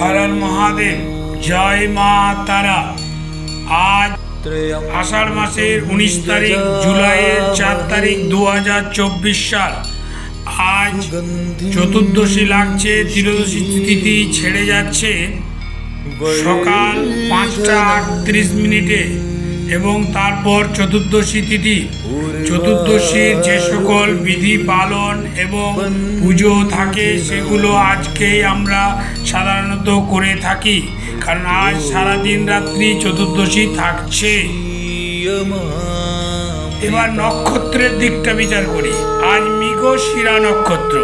Horror Mahadev জয় মা তারা। আজ আষাঢ় মাসের উনিশ তারিখ জুলাইয়ের চার তারিখ দু হাজার চব্বিশ সাল। আজ চতুর্দশী লাগছে ত্রিদশী তিথি ছেড়ে যাচ্ছে। সকাল পাঁচটা আটত্রিশ মিনিটে। এবং তারপর চতুর্দশী তিথি। চতুর্দশীর যে সকল বিধি পালন এবং পুজো থাকে, সেগুলো আজকেই আমরা সাধারণত করে থাকি। কারণ আজ সারাদিন রাত্রি চতুর্দশী থাকছে। এবার নক্ষত্রের দিকটা বিচার করি। আজ মৃগশিরা নক্ষত্র।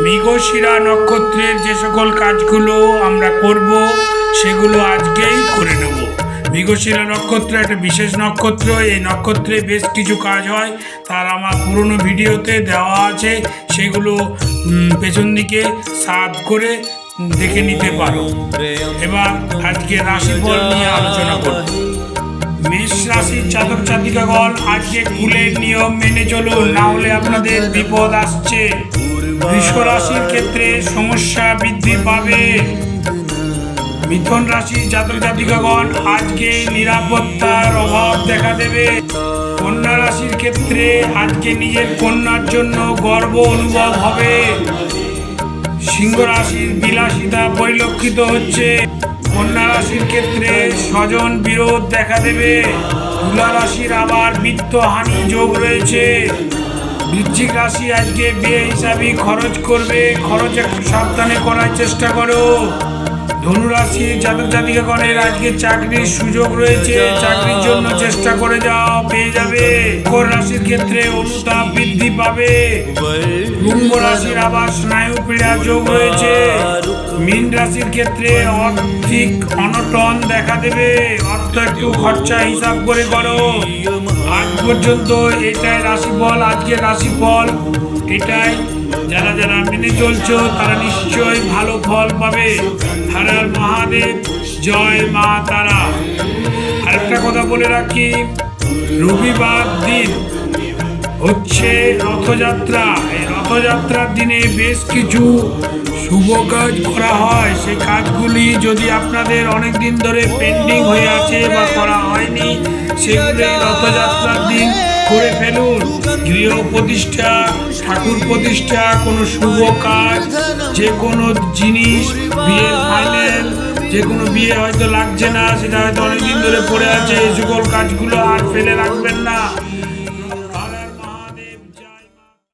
মৃগশিরা নক্ষত্রের যে সকল কাজগুলো আমরা করব, সেগুলো আজকেই করে নেব। মৃগশিরা নক্ষত্র একটা বিশেষ নক্ষত্র। এই নক্ষত্রে বেশ কিছু কাজ হয়। তার আমার পুরনো ভিডিওতে দেওয়া আছে। সেগুলো পেছন দিকে সাব করে দেখে নিতে পারো। এবার আজকে রাশিফল নিয়ে আলোচনা করব। মেষ রাশির চাদক চাতিকাগণ আজকে কুলের নিয়ম মেনে চলুন। না হলে আপনাদের বিপদ আসছে। বৃষ রাশির ক্ষেত্রে সমস্যা বৃদ্ধি পাবে। মিথুন রাশির জাতক জাতিকাগণ আজকে নিরাপত্তার অভাব দেখা দেবে। কন্যা রাশির ক্ষেত্রে আজকে নিজের কন্যার জন্য গর্ব অনুভব হবে। সিংহ রাশির বিলাসিতা পরিলক্ষিত হচ্ছে। কন্যা রাশির ক্ষেত্রে স্বজন বিরোধ দেখা দেবে। তুলা রাশির আবার বিত্তহানি যোগ রয়েছে। বৃশ্চিক রাশি আজকে বিয়ে হিসাবে খরচ করবে। খরচ একটু সাবধানে করার চেষ্টা করো। ধনুরাশির জাতক জাতিকাগণের আজকে চাকরির সুযোগ রয়েছে। চাকরির জন্য চেষ্টা করে যাও, পেয়ে যাবে। মকর রাশির ক্ষেত্রে অনুতাপ বৃদ্ধি পাবে। কুম্ভ রাশির আবার স্নায়ু পীড়া যোগ রয়েছে। মীন রাশির ক্ষেত্রে অর্থিক অনটন দেখা দেবে। অর্থ একটু খরচা হিসাব করে করো। আজ পর্যন্ত এটাই রাশিফল আজকে রাশিফল, এটাই যারা যারা মেনে চলছো, তারা নিশ্চয়ই ভালো ফল পাবে। হারার মহাদেব, জয় মা তারা। আরেকটা কথা বলে রাখি, রবিবার দিন হচ্ছে রথযাত্রা। এই রথযাত্রার দিনে বেশ কিছু শুভ কাজ করা হয়। সেই কাজগুলি যদি আপনাদের অনেক দিন ধরে পেন্ডিং হয়ে আছে বা করা হয়নি, সেগুলি রথযাত্রার দিন করে ফেলুন। গৃহ প্রতিষ্ঠা, ঠাকুর প্রতিষ্ঠা, কোনো শুভ কাজ, যে কোনো জিনিস, বিয়ের ফাইনাল, যে কোনো বিয়ে হয়তো লাগছে না, সেটা হয়তো অনেকদিন ধরে পড়ে আছে, এই সকল কাজগুলো আর ফেলে রাখবেন না।